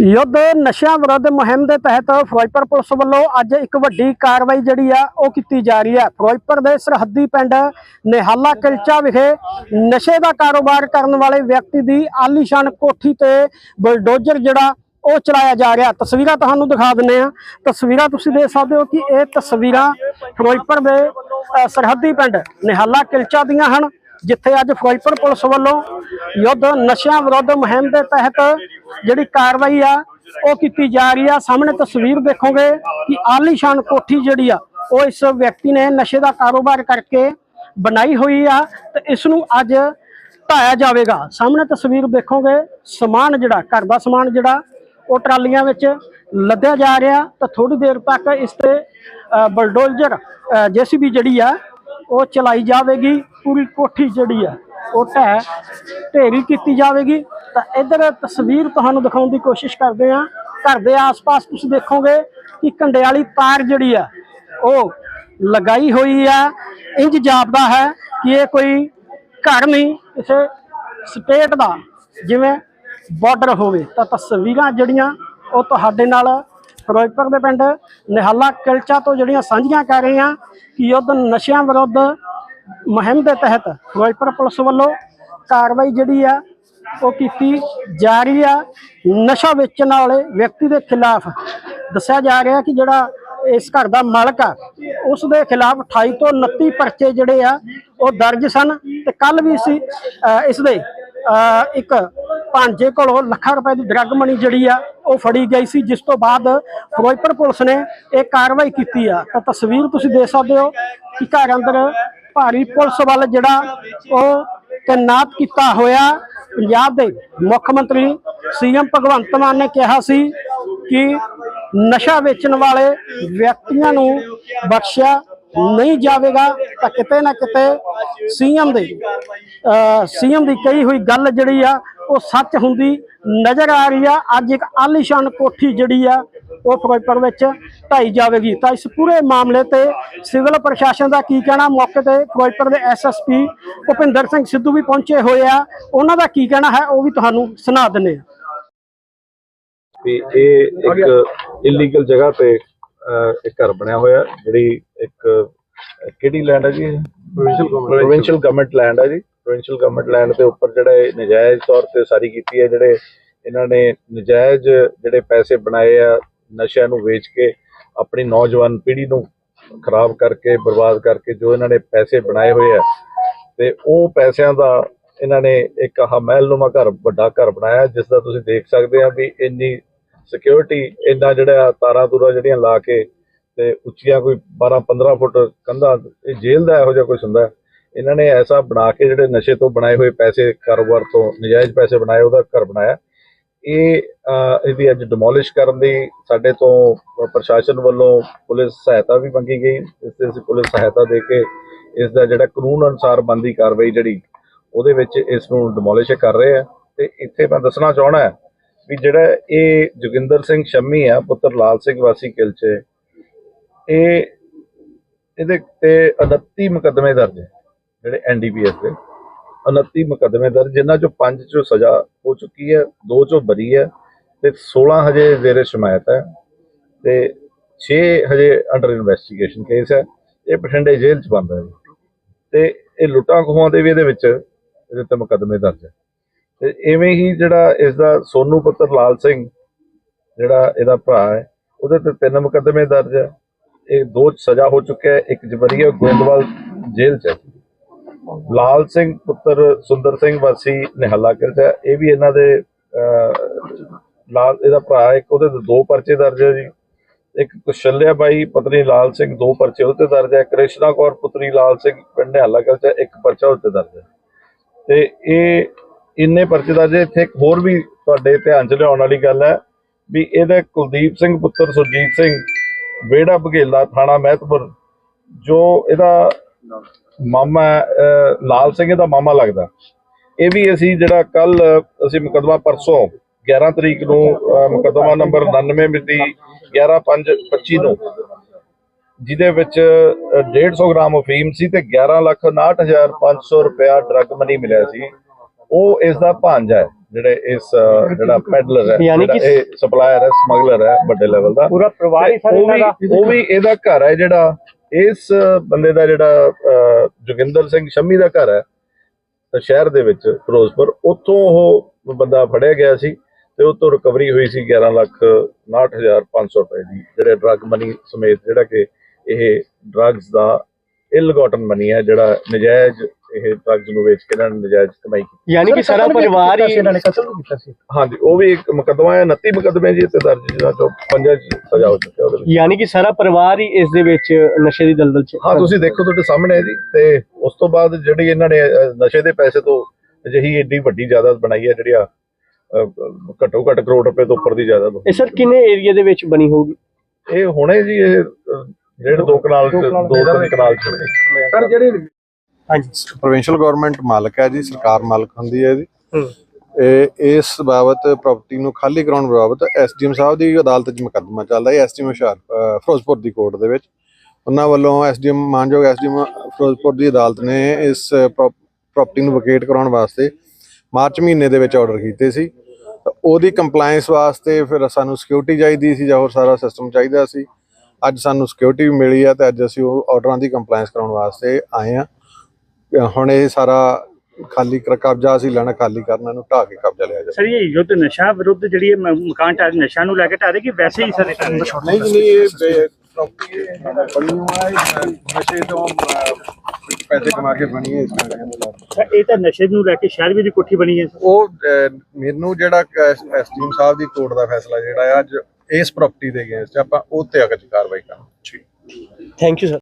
ਯੁੱਧ ਨਸ਼ਿਆਂ ਵਿਰੁੱਧ ਮੁਹਿੰਮ ਦੇ ਤਹਿਤ ਫਿਰੋਜ਼ਪੁਰ ਪੁਲਿਸ ਵੱਲੋਂ ਅੱਜ ਇੱਕ ਵੱਡੀ ਕਾਰਵਾਈ ਜਿਹੜੀ ਆ, ਉਹ ਕੀਤੀ ਜਾ ਰਹੀ ਹੈ। ਫਿਰੋਜ਼ਪੁਰ ਦੇ ਸਰਹੱਦੀ ਪਿੰਡ ਨਿਹਾਲਾ ਕਿਲਚਾ ਵਿਖੇ ਨਸ਼ੇ ਦਾ ਕਾਰੋਬਾਰ ਕਰਨ ਵਾਲੇ ਵਿਅਕਤੀ ਦੀ ਆਲੀਸ਼ਾਨ ਕੋਠੀ ਤੇ ਬਲਡੋਜ਼ਰ ਜਿਹੜਾ, ਉਹ ਚਲਾਇਆ ਜਾ ਰਿਹਾ। ਤਸਵੀਰਾਂ ਤੁਹਾਨੂੰ ਦਿਖਾ ਦਿੰਨੇ ਆ ਤਸਵੀਰਾਂ ਤੁਸੀਂ ਦੇਖ ਸਕਦੇ ਹੋ ਕਿ ਇਹ ਤਸਵੀਰਾਂ ਫਿਰੋਜ਼ਪੁਰ ਦੇ ਸਰਹੱਦੀ ਪਿੰਡ ਨਿਹਾਲਾ ਕਿਲਚਾ ਦੀਆਂ ਹਨ। ਜਿੱਥੇ ਅੱਜ ਫਿਰੋਜ਼ਪੁਰ ਪੁਲਿਸ ਵੱਲੋਂ ਯੁੱਧ ਨਸ਼ਿਆਂ ਵਿਰੁੱਧ ਮੁਹਿੰਮ ਦੇ ਤਹਿਤ ਜਿਹੜੀ ਕਾਰਵਾਈ ਆ ਉਹ ਕੀਤੀ ਜਾ ਰਹੀ ਆ। ਸਾਹਮਣੇ ਤਸਵੀਰ ਦੇਖੋਗੇ ਕਿ ਆਲੀਸ਼ਾਨ ਕੋਠੀ ਜਿਹੜੀ ਆ ਉਹ ਇਸ ਵਿਅਕਤੀ ਨੇ ਨਸ਼ੇ ਦਾ ਕਾਰੋਬਾਰ ਕਰਕੇ ਬਣਾਈ ਹੋਈ ਆ ਤੇ ਇਸ ਨੂੰ ਅੱਜ ਢਾਇਆ ਜਾਵੇਗਾ। ਸਾਹਮਣੇ ਤਸਵੀਰ ਦੇਖੋਗੇ ਸਮਾਨ ਜਿਹੜਾ ਘਰ ਦਾ ਸਮਾਨ ਜਿਹੜਾ ਉਹ ਟਰਾਲੀਆਂ ਵਿੱਚ ਲੱਦਿਆ ਜਾ ਰਿਹਾ। ਤਾਂ ਥੋੜੀ ਦੇਰ ਤੱਕ ਇਸ ਤੇ ਅ, ਬਲਡੋਜ਼ਰ ਜੀਸੀਬੀ ਜਿਹੜੀ ਆ ਉਹ ਚਲਾਈ ਜਾਵੇਗੀ, ਪੂਰੀ ਕੋਠੀ ਜਿਹੜੀ ਹੈ, ਉਹ ਢਹਿ ਢੇਰੀ ਕੀਤੀ ਜਾਵੇਗੀ। ਤਾਂ ਇਧਰ ਤਸਵੀਰ ਤੁਹਾਨੂੰ ਦਿਖਾਉਣ ਦੀ ਕੋਸ਼ਿਸ਼ ਕਰਦੇ ਆ ਘਰ ਦੇ ਆਸ-ਪਾਸ ਤੁਸੀਂ ਦੇਖੋਗੇ ਕਿ ਕੰਡੇ ਵਾਲੀ ਤਾਰ ਜਿਹੜੀ ਆ ਉਹ ਲਗਾਈ ਹੋਈ ਆ ਇੰਜ ਜਾਪਦਾ ਹੈ ਕਿ ਇਹ ਕੋਈ ਘਰ ਨਹੀਂ, ਕਿਸੇ ਸਟੇਟ ਦਾ, ਜਿਵੇਂ ਬਾਰਡਰ ਹੋਵੇ। ਤਾਂ ਤਸਵੀਰਾਂ ਜਿਹੜੀਆਂ, ਉਹ ਤੁਹਾਡੇ ਨਾਲ ਫਿਰੋਜ਼ਪੁਰ ਦੇ ਪਿੰਡ ਨਿਹਾਲਾ ਕਿਲਚਾ ਤੋਂ ਜਿਹੜੀਆਂ ਸਾਂਝੀਆਂ ਕਰ ਰਹੇ ਹਾਂ ਕਿ ਯੁੱਧ ਨਸ਼ਿਆਂ ਵਿਰੁੱਧ ਮੁਹਿੰਮ ਦੇ ਤਹਿਤ ਫਿਰੋਜ਼ਪੁਰ ਪੁਲਿਸ ਵੱਲੋਂ ਕਾਰਵਾਈ ਜਿਹੜੀ ਆ, ਉਹ ਕੀਤੀ ਜਾ ਰਹੀ ਆ। ਨਸ਼ਾ ਵੇਚਣ ਵਾਲੇ ਵਿਅਕਤੀ ਦੇ ਖਿਲਾਫ ਦੱਸਿਆ ਜਾ ਰਿਹਾ ਕਿ ਜਿਹੜਾ ਇਸ ਘਰ ਦਾ ਮਾਲਕ ਆ, ਉਸ ਦੇ ਖਿਲਾਫ 28 ਤੋਂ 29 ਪਰਚੇ ਜਿਹੜੇ ਆ, ਉਹ ਦਰਜ ਸਨ ਤੇ ਕੱਲ ਵੀ ਸੀ, ਅਹ ਇਸ ਦੇ ਇੱਕ ਭਾਂਜੇ ਕੋਲੋਂ ਲੱਖਾਂ ਰੁਪਏ ਦੀ ਡਰੱਗ ਮਨੀ ਜਿਹੜੀ ਆ ਉਹ ਫੜੀ ਗਈ ਸੀ, ਜਿਸ ਤੋਂ ਬਾਅਦ ਫਿਰੋਜ਼ਪੁਰ ਪੁਲਿਸ ਨੇ ਇਹ ਕਾਰਵਾਈ ਕੀਤੀ ਆ। ਤਾਂ ਤਸਵੀਰ ਤੁਸੀਂ ਦੇਖ ਸਕਦੇ ਹੋ ਕਿ ਘਰ ਅੰਦਰ ਭਾਰੀ ਪੁਲਿਸ ਵੱਲ ਜਿਹੜਾ ਉਹ ਤੈਨਾਤ ਕੀਤਾ ਹੋਇਆ ਪੰਜਾਬ ਦੇ ਮੁੱਖ ਮੰਤਰੀ ਸੀਐਮ ਭਗਵੰਤ ਮਾਨ ਨੇ ਕਿਹਾ ਸੀ ਕਿ ਨਸ਼ਾ ਵੇਚਣ ਵਾਲੇ ਵਿਅਕਤੀਆਂ ਨੂੰ ਬਖਸ਼ਿਆ ਨਹੀਂ ਜਾਵੇਗਾ, ਤਾਂ ਕਿਤੇ ਨਾ ਕਿਤੇ ਸੀਐਮ ਦੇ ਸੀਐਮ ਦੀ ਕਹੀ ਹੋਈ ਗੱਲ ਜਿਹੜੀ ਆ ਉਹ ਸੱਚ ਹੁੰਦੀ ਨਜ਼ਰ ਆ ਰਹੀ ਆ। ਅੱਜ ਇੱਕ ਆਲੀਸ਼ਾਨ ਕੋਠੀ ਜਿਹੜੀ ਆ ਉਹ ਫਿਰੋਜ਼ਪੁਰ ਵਿੱਚ ਢਾਈ ਜਾਵੇਗੀ। ਤਾਂ ਇਸ ਪੂਰੇ ਮਾਮਲੇ ਤੇ ਸਿਵਲ ਪ੍ਰਸ਼ਾਸਨ ਦਾ ਕੀ ਕਹਿਣਾ? ਮੌਕੇ ਤੇ ਫਿਰੋਜ਼ਪੁਰ ਦੇ ਐਸਐਸਪੀ ਭੁਪਿੰਦਰ ਸਿੰਘ ਸਿੱਧੂ ਵੀ ਪਹੁੰਚੇ ਹੋਏ ਆ। ਉਹਨਾਂ ਦਾ ਕੀ ਕਹਿਣਾ ਹੈ? ਉਹ ਵੀ ਤੁਹਾਨੂੰ ਸੁਣਾ ਦਿੰਨੇ ਆ। ਵੀ ਇਹ ਇੱਕ ਇਲੀਗਲ ਜਗ੍ਹਾ ਤੇ ਇੱਕ ਘਰ ਬਣਿਆ ਹੋਇਆ ਜਿਹੜੀ ਇੱਕ ਕਿਹੜੀ ਲੈਂਡ ਹੈ ਜੀ ਪ੍ਰੋਵਿੰਸ਼ੀਅਲ ਗਵਰਨਮੈਂਟ ਲੈਂਡ ਹੈ ਜੀ। ਪ੍ਰੋਵਿੰਸ਼ੀਅਲ ਗਵਰਨਮੈਂਟ ਲੈਂਡ ਦੇ ਉੱਪਰ ਜਿਹੜਾ ਇਹ ਨਜਾਇਜ਼ ਤੌਰ ਤੇ ਸਾਰੀ ਕੀਤੀ ਹੈ, ਜਿਹੜੇ ਇਹਨਾਂ ਨੇ ਨਜਾਇਜ਼ ਜਿਹੜੇ ਪੈਸੇ ਬਣਾਏ ਆ, ਨਸ਼ਿਆਂ ਨੂੰ ਵੇਚ ਕੇ ਆਪਣੀ ਨੌਜਵਾਨ ਪੀੜ੍ਹੀ ਨੂੰ ਖਰਾਬ ਕਰਕੇ, ਬਰਬਾਦ ਕਰਕੇ ਜੋ ਇਹਨਾਂ ਨੇ ਪੈਸੇ ਬਣਾਏ ਹੋਏ ਆ, ਤੇ ਉਹ ਪੈਸਿਆਂ ਦਾ ਇਹਨਾਂ ਨੇ ਇੱਕ ਆਹ ਮਹਿਲਨੁਮਾ ਘਰ, ਵੱਡਾ ਘਰ ਬਣਾਇਆ ਜਿਸ ਦਾ ਤੁਸੀਂ ਦੇਖ ਸਕਦੇ ਆ ਵੀ ਇੰਨੀ ਸਿਕਿਉਰਿਟੀ ਇੰਨਾ ਜਿਹੜਾ ਤਾਰਾਂ ਤੂਰਾ ਜਿਹੜੀਆਂ ਲਾ ਕੇ ਤੇ ਉੱਚੀਆਂ ਕੋਈ 12 15 ਫੁੱਟ ਕੰਧਾਂ, ਇਹ ਜੇਲ੍ਹ ਦਾ ਇਹੋ ਜਿਹਾ ਕੁਝ ਹੁੰਦਾ। ਇਹਨਾਂ ਨੇ ਐਸਾ ਬਣਾ ਕੇ ਜਿਹੜੇ ਨਸ਼ੇ ਤੋਂ ਬਣਾਏ ਹੋਏ ਪੈਸੇ ਕਾਰੋਬਾਰ ਤੋਂ ਨਜਾਇਜ਼ ਪੈਸੇ ਬਣਾਏ, ਉਹਦਾ ਘਰ ਬਣਾਇਆ। ਇਹ ਇਹਦੀ ਅੱਜ ਡਿਮੋਲਿਸ਼ ਕਰਨ ਦੀ ਸਾਡੇ ਤੋਂ ਪ੍ਰਸ਼ਾਸਨ ਵੱਲੋਂ ਪੁਲਿਸ ਸਹਾਇਤਾ ਵੀ ਮੰਗੀ ਗਈ। ਇਸ ਤੇ ਅਸੀਂ ਪੁਲਿਸ ਸਹਾਇਤਾ ਦੇ ਕੇ ਇਸ ਦਾ ਜਿਹੜਾ ਕਾਨੂੰਨ ਅਨੁਸਾਰ ਬੰਦੀ ਕਾਰਵਾਈ ਜਿਹੜੀ, ਉਹਦੇ ਵਿੱਚ ਇਸ ਨੂੰ ਡਿਮੋਲਿਸ਼ ਕਰ ਰਹੇ ਆ। ਤੇ ਇੱਥੇ ਮੈਂ ਦੱਸਣਾ ਚਾਹਣਾ ਵੀ ਜਿਹੜਾ ਇਹ ਜੋਗਿੰਦਰ ਸਿੰਘ ਸ਼ੰਮੀ ਆ, ਪੁੱਤਰ ਲਾਲ ਸਿੰਘ ਵਾਸੀ ਕਿਲਚੇ ਇਹ, ਇਹਦੇ ਤੇ 29 ਮੁਕੱਦਮੇ ਦਰਜ ਹੈ। ਜਿਹੜੇ ਐਨਡੀਪੀਐਸ ਦੇ 29 ਮੁਕੱਦਮੇ ਦਰਜ, ਜਿਨ੍ਹਾਂ ਚੋਂ 5 ਚੋਂ ਸਜ਼ਾ ਹੋ ਚੁੱਕੀ ਹੈ 2 ਚੋਂ ਬਰੀ ਹੈ ਤੇ 16 ਹਜੇ ਜ਼ੇਰੇ ਸ਼ਮਾਇਤ ਹੈ ਤੇ 6 ਹਜੇ ਅੰਡਰ ਇਨਵੈਸਟੀਗੇਸ਼ਨ ਕੇਸ ਹੈ, ਇਹ ਬਠਿੰਡੇ ਜੇਲ੍ਹ ਚ ਬੰਦ ਹੈ ਜੀ। ਤੇ ਇਹ ਲੁੱਟਾਂ ਖੋਹਾਂ ਦੇ ਵੀ ਇਹਦੇ ਵਿੱਚ ਇਹਦੇ ਤੇ ਮੁਕੱਦਮੇ ਦਰਜ ਹੈ। ਤੇ ਐਵੇਂ ਹੀ ਜਿਹੜਾ ਇਸ ਦਾ ਸੋਨੂ ਪੁੱਤਰ ਲਾਲ ਸਿੰਘ, ਜਿਹੜਾ ਇਹਦਾ ਭਰਾ ਹੈ, ਉਹਦੇ ਤੇ ਤਿੰਨ ਮੁਕੱਦਮੇ ਦਰਜ ਹੈ। ਇਹ ਦੋ 'ਚ ਸਜ਼ਾ ਹੋ ਚੁੱਕਿਆ ਹੈ, ਇੱਕ ਜਬਰੀ ਹੈ ਗੋਇੰਦਵਾਲ ਜੇਲ੍ਹ 'ਚ ਹੈ। ਲਾਲ ਸਿੰਘ ਪੁੱਤਰ ਸੁੰਦਰ ਸਿੰਘ ਵਾਸੀ ਨਿਹੱਲਾ ਕਿਰਚਾ ਇਹ ਵੀ ਇਹਨਾਂ ਦੇ ਲਾਲ, ਇਹਦਾ ਭਰਾ ਇੱਕ ਉਹਦੇ ਦੋ ਪਰਚੇ ਦਰਜ ਹੈ ਜੀ। ਇੱਕ ਕੁਸ਼ਲਿਆ ਬਾਈ ਪਤਨੀ ਲਾਲ ਸਿੰਘ, ਦੋ ਪਰਚੇ ਉਹਦੇ ਦਰਜ ਹੈ। ਕ੍ਰਿਸ਼ਨਾ ਕੌਰ ਪੁੱਤਰੀ ਲਾਲ ਸਿੰਘ ਪਿੰਡ ਨਿਹੱਲਾ ਕਿਰਚਾ ਇੱਕ ਪਰਚਾ ਉਹਦੇ ਤੇ ਦਰਜ ਹੈ। ਤੇ ਇਹ ਇੰਨੇ ਪਰਚੇ ਦਰਜ ਇੱਥੇ ਇੱਕ ਹੋਰ ਵੀ ਤੁਹਾਡੇ ਧਿਆਨ 'ਚ ਲਿਆਉਣ ਵਾਲੀ ਗੱਲ ਹੈ ਵੀ ਇਹਦੇ ਕੁਲਦੀਪ ਸਿੰਘ ਪੁੱਤਰ ਸੁਰਜੀਤ ਸਿੰਘ ਵੇੜਾ ਬਘੇਲਾ, ਥਾਣਾ ਮਹਿਤਪੁਰ, ਜੋ ਇਹਦਾ ਮਾਮਾ ਲਾਲ ਸਿੰਘ ਇਹਦਾ ਮਾਮਾ ਲੱਗਦਾ। ਇਹ ਵੀ ਅਸੀਂ ਜਿਹੜਾ ਕੱਲ ਅਸੀਂ ਮੁਕਦਮਾ ਪਰਸੋਂ 11 ਤਰੀਕ ਨੂੰ ਮੁਕੱਦਮਾ ਨੰਬਰ 99 ਮਿਤੀ 11/5/25 ਨੂੰ ਜਿਹਦੇ ਵਿੱਚ ਅਹ, 150 ਗ੍ਰਾਮ ਅਫੀਮ ਸੀ ਤੇ 11 ਲੱਖ 59500 ਰੁਪਇਆ ਡਰੱਗ ਮਨੀ ਮਿਲਿਆ ਸੀ। ਉਹ ਇਸ ਦਾ ਭਾਂਜਾ ਹੈ ਜਿਹੜੇ ਇਸ ਜਿਹੜਾ ਪੈਡਲਰ ਹੈ ਇਹ ਸਪਲਾਇਰ ਹੈ ਸਮਗਲਰ ਹੈ ਵੱਡੇ ਲੈਵਲ ਦਾ। ਪੂਰਾ ਪਰਿਵਾਰ ਹੀ ਵੀ ਉਹ ਵੀ ਇਹਦਾ ਘਰ ਹੈ ਜਿਹੜਾ ਇਸ ਬੰਦੇ ਦਾ ਜਿਹੜਾ ਜੋਗਿੰਦਰ ਸਿੰਘ ਸ਼ੰਮੀ ਦਾ ਘਰ ਹੈ ਸ਼ਹਿਰ ਦੇ ਵਿੱਚ ਫਿਰੋਜ਼ਪੁਰ, ਉੱਥੋਂ ਉਹ ਬੰਦਾ ਫੜਿਆ ਗਿਆ ਸੀ ਤੇ ਉਹ ਤੋਂ ਰਿਕਵਰੀ ਹੋਈ ਸੀ 11 ਲੱਖ 69500 ਰੁਪਏ ਦੀ। ਜਿਹੜੇ ਡਰੱਗ ਮਨੀ ਸਮੇਤ ਜਿਹੜਾ ਕਿ ਇਹ ਡਰੱਗਸ ਦਾ ਇਲਗੋਟਨ ਮਨੀ ਹੈ, ਜਿਹੜਾ ਨਜਾਇਜ਼ ਇਹ ਡਰੱਗਸ ਨੂੰ ਵੇਚ ਕੇ ਇਹਨਾਂ ਨੇ ਨਜਾਇਜ਼ ਕਮਾਈ ਕੀਤੀ। ਯਾਨੀ ਕਿ ਸਾਰਾ ਪਰਿਵਾਰ ਹੀ ਇਹਨਾਂ ਨੇ ਕਤਲ ਕੀਤਾ ਸੀ। ਹਾਂਜੀ ਉਹ ਵੀ ਇੱਕ ਮੁਕੱਦਮਾ ਹੈ 29 ਮੁਕੱਦਮੇ ਜੀ ਤੇ ਦਰਜ ਜਿਹਨਾਂ ਚੋਂ ਪੰਜਾਂ 'ਚ ਸਜ਼ਾ ਹੋ ਚੁੱਕੀ ਹੈ ਉਹਦੇ ਵਿੱਚ। ਯਾਨੀ ਕਿ ਸਾਰਾ ਪਰਿਵਾਰ ਹੀ ਇਸ ਦੇ ਵਿੱਚ ਨਸ਼ੇ ਦੀ ਦਲਦਲ ਚ ਹਾਂ ਤੁਸੀਂ ਦੇਖੋ ਤੁਹਾਡੇ ਸਾਹਮਣੇ ਹੈ ਜੀ ਤੇ ਉਸ ਤੋਂ ਬਾਅਦ ਜਿਹੜੀ ਇਹਨਾਂ ਨੇ ਅ, ਨਸ਼ੇ ਦੇ ਪੈਸੇ ਤੋਂ ਅਜਿਹੀ ਏਡੀ ਵੱਡੀ ਜਾਇਦਾਦ ਬਣਾਈ ਹੈ ਜਿਹੜੀ ਆ ਘੱਟੋ ਘੱਟ ਕਰੋੜ ਰੁਪਏ ਤੋਂ ਉੱਪਰ ਦੀ ਜਾਇਦਾਦ ਇਹ ਸਰ ਕਿੰਨੇ ਏਰੀਆ ਦੇ ਵਿੱਚ ਬਣੀ ਹੋਊਗੀ? ਇਹ ਹੁਣੇ ਜੀ ਇਹ ਅ, ਡੇਢ ਦੋ ਕਨਾਲ ਚ- ਦੋ ਤਿੰਨ ਕਨਾਲ ਚ ਸਰ ਜਿਹੜੇ ਹਾਂਜੀ। ਪ੍ਰੋਵਿੰਸ਼ੀਅਲ ਗਵਰਨਮੈਂਟ ਮਾਲਕ ਹੈ ਜੀ ਸਰਕਾਰ ਮਾਲਕ ਹੁੰਦੀ ਹੈ ਹੂੰ। ਇਹ ਇਸ ਬਾਬਤ ਪ੍ਰਾਪਰਟੀ ਨੂੰ ਖਾਲੀ ਕਰਾਉਣ ਬਾਬਤ ਐਸਡੀਐਮ ਸਾਹਿਬ ਦੀ ਅਦਾਲਤ 'ਚ ਮੁਕੱਦਮਾ ਚੱਲਦਾ ਹੈ ਐਸਡੀਐਮ ਹੁਸ਼ਿਆਰ ਫਿਰੋਜ਼ਪੁਰ ਦੀ ਕੋਰਟ ਦੇ ਵਿੱਚ। ਉਹਨਾਂ ਵੱਲੋਂ ਐਸਡੀਐਮ ਮਾਨਯੋਗ ਐਸਡੀਐਮ ਫਿਰੋਜ਼ਪੁਰ ਦੀ ਅਦਾਲਤ ਨੇ ਇਸ ਪ੍ਰਾਪਰਟੀ ਨੂੰ ਵਕੇਟ ਕਰਾਉਣ ਵਾਸਤੇ ਮਾਰਚ ਮਹੀਨੇ ਦੇ ਵਿੱਚ ਆਰਡਰ ਕੀਤੇ ਸੀ। ਉਹਦੀ ਕੰਪਲਾਈਂਸ ਵਾਸਤੇ ਫਿਰ ਸਾਨੂੰ ਸਿਕਿਉਰਿਟੀ ਚਾਹੀਦੀ ਸੀ ਜਾਂ ਹੋਰ ਸਾਰਾ ਸਿਸਟਮ ਚਾਹੀਦਾ ਸੀ। ਅੱਜ ਸਾਨੂੰ ਸਿਕਿਉਰਿਟੀ ਵੀ ਮਿਲੀ ਹੈ ਤੇ ਅੱਜ ਅਸੀਂ ਉਹ ਆਰਡਰਾਂ ਦੀ ਕੰਪਲਾਈਂਸ ਕਰਾਉਣ ਵਾਸਤੇ ਆਏ ਆ ਹੁਣ ਇਹ ਸਾਰਾ ਖਾਲੀ ਕਰ ਕਬਜ਼ਾ ਅਸੀਂ ਲੈਣਾ ਖਾਲੀ ਕਰਨਾ ਇਹਨੂੰ ਢਾਹ ਕੇ ਕਬਜ਼ਾ ਲਿਆ ਜਾਵੇ ਸਰ ਇਹ ਯੁੱਧ ਨਸ਼ਾ ਵਿਰੁੱਧ ਜਿਹੜੀ ਇਹ ਮ- ਮਕਾਨ ਢਾਹ ਨਸ਼ਾ ਨੂੰ ਲੈ ਕੇ ਰਹੇ ਕਿ ਵੈਸੇ ਹੀ ਸਰ ਇਹ ਢਾਹ ਰਹੇ? ਨਹੀਂ ਜੀ, ਨਹੀਂ ਇਹ ਪ੍ਰਾਪਰਟੀ ਬਣੀ ਹੋਇਆ ਹੈ ਨਸ਼ੇ ਤੋਂ ਅਹ, ਪੈਸੇ ਕਮਾ ਕੇ ਬਣੀ ਹੈ ਇਸ ਕਰਕੇ ਸਰ, ਇਹ ਤਾਂ ਨਸ਼ੇ ਨੂੰ ਲੈ ਕੇ ਸ਼ਹਿਰ ਵੀ ਦੀ ਕੋਠੀ ਬਣੀ ਹੈ ਸਰ। ਉਹ ਅਹ, ਮੈਨੂੰ ਜਿਹੜਾ ਐਸਟੀਮ ਸਾਹਿਬ ਦੀ ਕੋਰਟ ਦਾ ਫੈਸਲਾ ਜਿਹੜਾ ਅੱਜ ਇਸ ਪ੍ਰਾਪਰਟੀ ਦੇ ਅਗੇਂਸਟ ਆਪਾਂ ਉਹ ਤੇ ਅਗਜ ਕਾਰਵਾਈ ਕਰਾਂਗੇ ਥੈਂਕ ਯੂ ਸਰ